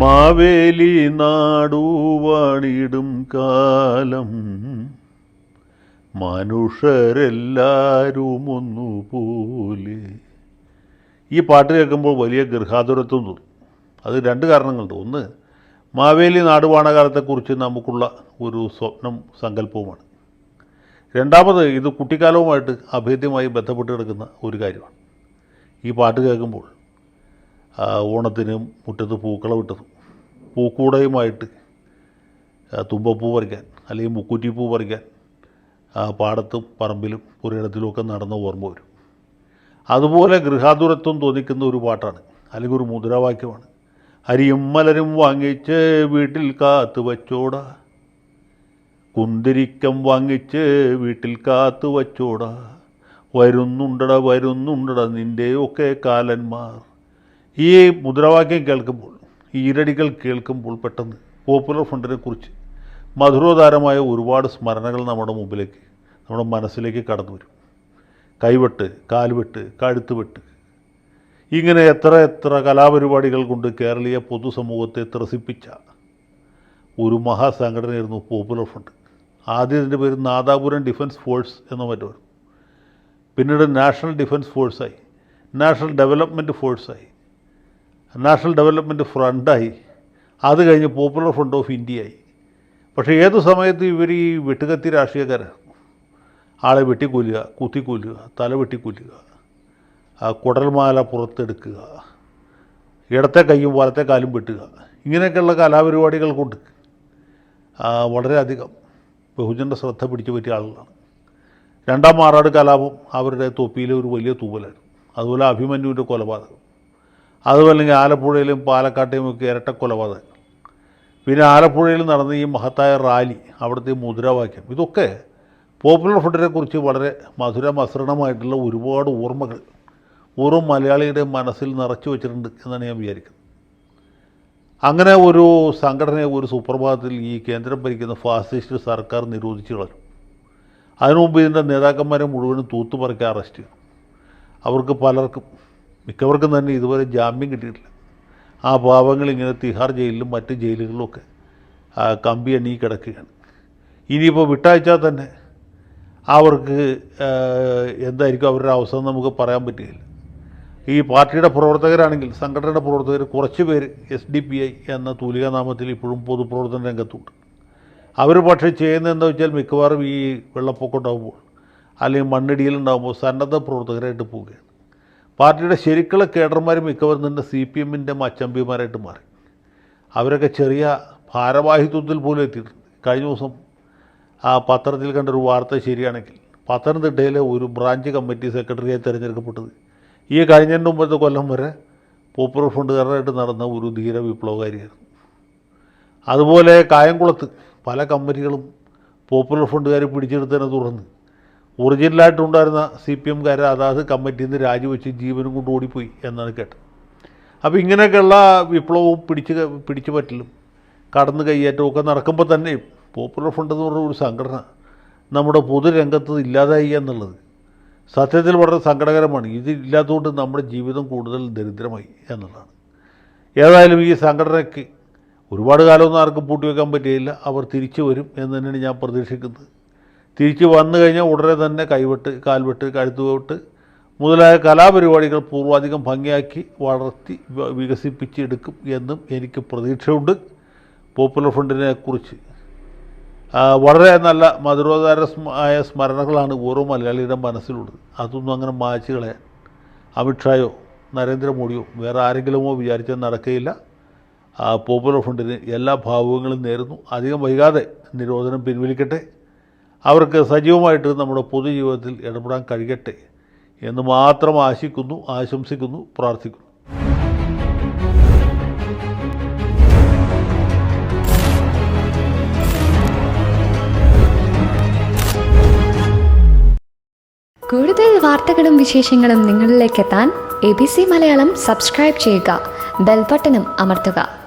മാവേലി നാടുവാണിടും കാലം. മനുഷ്യരെല്ലാരും ഒന്നുപോലെ ഈ പാട്ട് കേൾക്കുമ്പോൾ വലിയ ഗൃഹാതുരത്വം തോന്നും. അത് രണ്ട് കാരണങ്ങളുണ്ട്. ഒന്ന് മാവേലി നാടുവാണകാലത്തെക്കുറിച്ച് നമുക്കുള്ള ഒരു സ്വപ്നം സങ്കല്പവുമാണ്. രണ്ടാമത് ഇത് കുട്ടിക്കാലവുമായിട്ട് അഭേദ്യമായി ബന്ധപ്പെട്ട് കിടക്കുന്ന ഒരു കാര്യമാണ്. ഈ പാട്ട് കേൾക്കുമ്പോൾ ഓണത്തിന് മുറ്റത്ത് പൂക്കളം ഇട്ടതും. പൂക്കൂടയുമായിട്ട് തുമ്പപ്പൂ പറിക്കാൻ അല്ലെങ്കിൽ മുക്കുറ്റിപ്പൂ പറിക്കാൻ പാടത്തും പറമ്പിലും പുരയിടത്തിലുമൊക്കെ നടന്ന ഓർമ്മ വരും. അതുപോലെ ഗൃഹാതുരത്വം തോന്നിക്കുന്ന ഒരു പാട്ടാണ്. അല്ലെങ്കിൽ ഒരു മുദ്രാവാക്യമാണ്. അരിയും മലരും വാങ്ങിച്ച് വീട്ടിൽ കാത്തു വച്ചോടാ. കുന്തിരിക്കം വാങ്ങിച്ച് വീട്ടിൽ കാത്തു വച്ചോടാ. വരുന്നുണ്ടട വരുന്നുണ്ടട നിന്റെയൊക്കെ കാലന്മാർ. ഈ മുദ്രാവാക്യം കേൾക്കുമ്പോൾ ഈ ഈരടികൾ കേൾക്കുമ്പോൾ പെട്ടെന്ന് പോപ്പുലർ ഫ്രണ്ടിനെ കുറിച്ച് മധുരോധാരമായ ഒരുപാട് സ്മരണകൾ നമ്മുടെ മുമ്പിലേക്ക് നമ്മുടെ മനസ്സിലേക്ക് കടന്നു വരും. കൈവെട്ട് കാൽവെട്ട് കഴുത്തുവെട്ട്. ഇങ്ങനെ എത്ര എത്ര കലാപരിപാടികൾ കൊണ്ട് കേരളീയ പൊതുസമൂഹത്തെ ത്രസിപ്പിച്ച ഒരു മഹാസംഘടനയായിരുന്നു പോപ്പുലർ ഫ്രണ്ട് ആദ്യം ഇതിന്റെ പേര് നാദാപുരം ഡിഫൻസ് ഫോഴ്സ് എന്ന മറ്റോ. പിന്നീട് നാഷണൽ ഡിഫൻസ് ഫോഴ്സായി നാഷണൽ ഡെവലപ്മെന്റ് ഫോഴ്സായി നാഷണൽ ഡെവലപ്മെന്റ് ഫ്രണ്ടായി. അത് കഴിഞ്ഞ് പോപ്പുലർ ഫ്രണ്ട് ഓഫ് ഇന്ത്യയായി. പക്ഷേ ഏത് സമയത്ത് ഇവർ ഈ വെട്ടുകത്തി രാഷ്ട്രീയക്കാരാണ് ആളെ വെട്ടിക്കൊല്ലുക കുത്തിക്കൊല്ലുക തല വെട്ടിക്കൊല്ലുക കുടൽമാല പുറത്തെടുക്കുക ഇടത്തെ കൈയും വലത്തെ കാലും വെട്ടുക ഇങ്ങനെയൊക്കെയുള്ള കലാപരിപാടികൾ കൊണ്ട് വളരെയധികം ബഹുജന്റെ ശ്രദ്ധ പിടിച്ചു പറ്റിയ ആളുകളാണ്. രണ്ടാം മാറാട് കലാപം അവരുടെ തൊപ്പിയിലെ ഒരു വലിയ തൂവലായിരുന്നു അതുപോലെ അഭിമന്യുവിന്റെ കൊലപാതകം. അതുപോലെ ആലപ്പുഴയിലും പാലക്കാട്ടെയും ഒക്കെ ഇരട്ട കൊലപാതകങ്ങൾ പിന്നെ ആലപ്പുഴയിൽ നടന്ന ഈ മഹത്തായ റാലി അവിടുത്തെ മുദ്രാവാക്യം ഇതൊക്കെ പോപ്പുലർ ഫുഡിനെ കുറിച്ച് വളരെ മധുരമസൃണമായിട്ടുള്ള ഒരുപാട് ഓർമ്മകൾ ഓരോ മലയാളിയുടെ മനസ്സിൽ നിറച്ചു വെച്ചിട്ടുണ്ട് എന്നാണ് ഞാൻ വിചാരിക്കുന്നത്. അങ്ങനെ ഒരു സംഘടനയെ ഒരു സുപ്രഭാതത്തിൽ ഈ കേന്ദ്രം ഭരിക്കുന്ന ഫാസിസ്റ്റ് സർക്കാർ നിരോധിച്ചു കളഞ്ഞു. അതിനു മുമ്പ് ഇതിന്റെ നേതാക്കന്മാരെ മുഴുവനും തൂത്തുപറക്കി അറസ്റ്റ് ചെയ്തു. അവർക്ക് പലർക്കും മിക്കവർക്കും തന്നെ ഇതുവരെ ജാമ്യം കിട്ടിയിട്ടില്ല. ആ പാവങ്ങൾ ഇങ്ങനെ തിഹാർ ജയിലിലും മറ്റ് ജയിലുകളിലുമൊക്കെ ഒക്കെ കമ്പി എണ്ണി കിടക്കുകയാണ്. ഇനിയിപ്പോൾ വിട്ടയച്ചാൽ തന്നെ അവർക്ക് എന്തായിരിക്കും അവരുടെ അവസ്ഥ നമുക്ക് പറയാൻ പറ്റുകയില്ല. ഈ പാർട്ടിയുടെ പ്രവർത്തകരാണെങ്കിൽ സംഘടനയുടെ പ്രവർത്തകർ കുറച്ച് പേര് എസ് ഡി പി ഐ എന്ന തൂലികാനാമത്തിൽ ഇപ്പോഴും പൊതുപ്രവർത്തന രംഗത്തുണ്ട്. അവർ പക്ഷേ ചെയ്യുന്നതെന്ന് വെച്ചാൽ മിക്കവാറും ഈ വെള്ളപ്പൊക്കം ഉണ്ടാകുമ്പോൾ അല്ലെങ്കിൽ മണ്ണിടിയിലുണ്ടാകുമ്പോൾ സന്നദ്ധ പ്രവർത്തകരായിട്ട് പോവുകയാണ്. പാർട്ടിയുടെ ശരിക്കുള്ള കേഡർമാർ മിക്കവരും തന്നെ സി പി എമ്മിന്റെ മച്ചമ്പിമാരായിട്ട് മാറി. അവരൊക്കെ ചെറിയ ഭാരവാഹിത്വത്തിൽ പോലും എത്തിയിട്ടുണ്ട്. കഴിഞ്ഞ ദിവസം ആ പത്രത്തിൽ കണ്ടൊരു വാർത്ത ശരിയാണെങ്കിൽ പത്തനംതിട്ടയിലെ ഒരു ബ്രാഞ്ച് കമ്മിറ്റി സെക്രട്ടറിയായി തിരഞ്ഞെടുക്കപ്പെട്ടത്. ഈ കഴിഞ്ഞതിന്റെ മുമ്പത്തെ കൊല്ലം വരെ പോപ്പുലർ ഫണ്ടുകാരായിട്ട് നടന്ന ഒരു ധീര വിപ്ലവകാരിയായിരുന്നു. അതുപോലെ കായംകുളത്ത് പല കമ്പനികളും പോപ്പുലർ ഫണ്ടുകാരെ പിടിച്ചെടുത്തതിനെ തുടർന്ന് ഒറിജിനലായിട്ടുണ്ടായിരുന്ന സി പി എംകാരെ അതാത് കമ്മിറ്റിയിൽ നിന്ന് രാജിവെച്ച് ജീവനും കൊണ്ട് ഓടിപ്പോയി എന്നാണ് കേട്ടത്. അപ്പോൾ ഇങ്ങനെയൊക്കെയുള്ള വിപ്ലവവും പിടിച്ച് പിടിച്ചു പറ്റലും കടന്നു ഒക്കെ നടക്കുമ്പോൾ തന്നെ പോപ്പുലർ ഫ്രണ്ട് എന്ന് പറഞ്ഞ ഒരു സംഘടന നമ്മുടെ പൊതുരംഗത്ത് ഇല്ലാതായി എന്നുള്ളത് സത്യത്തിൽ വളരെ സങ്കടകരമാണ്. ഇത് ഇല്ലാത്തതുകൊണ്ട് നമ്മുടെ ജീവിതം കൂടുതൽ ദരിദ്രമായി എന്നുള്ളതാണ്. ഏതായാലും ഈ സംഘടനയ്ക്ക് ഒരുപാട് കാലമൊന്നും ആർക്കും പൂട്ടിവെക്കാൻ പറ്റിയില്ല. അവർ തിരിച്ചു വരും എന്ന് തന്നെയാണ് ഞാൻ പ്രതീക്ഷിക്കുന്നത്. തിരിച്ചു വന്നു കഴിഞ്ഞാൽ ഉടനെ തന്നെ കൈവെട്ട് കാൽവെട്ട് കഴുത്തുവെട്ട് മുതലായ കലാപരിപാടികൾ പൂർവാധികം ഭംഗിയാക്കി വളർത്തി വികസിപ്പിച്ചെടുക്കും എന്നും എനിക്ക് പ്രതീക്ഷയുണ്ട്. പോപ്പുലർ ഫ്രണ്ടിനെ കുറിച്ച്. വളരെ നല്ല മധുരോധാരമായ സ്മരണകളാണ് ഓരോ മലയാളിയുടെ മനസ്സിലുള്ളത്. അതൊന്നും അങ്ങനെ മായ്ച്ചു കളയാൻ അമിത്ഷായോ നരേന്ദ്രമോദിയോ വേറെ ആരെങ്കിലുമോ വിചാരിച്ചാൽ നടക്കുകയില്ല. പോപ്പുലർ ഫ്രണ്ടിന് എല്ലാ ഭാവുകങ്ങളും നേരുന്നു. അധികം വൈകാതെ നിരോധനം പിൻവലിക്കട്ടെ. അവർക്ക് സജീവമായിട്ട് നമ്മുടെ പൊതുജീവിതത്തിൽ ഇടപെടാൻ കഴിയട്ടെ എന്ന് മാത്രം ആശിക്കുന്നു ആശംസിക്കുന്നു പ്രാർത്ഥിക്കുന്നു. കൂടുതൽ വാർത്തകളും വിശേഷങ്ങളും നിങ്ങളിലേക്ക് എത്താൻ A B C Malayalam subscribe ചെയ്യുക ബെൽബട്ടനും അമർത്തുക.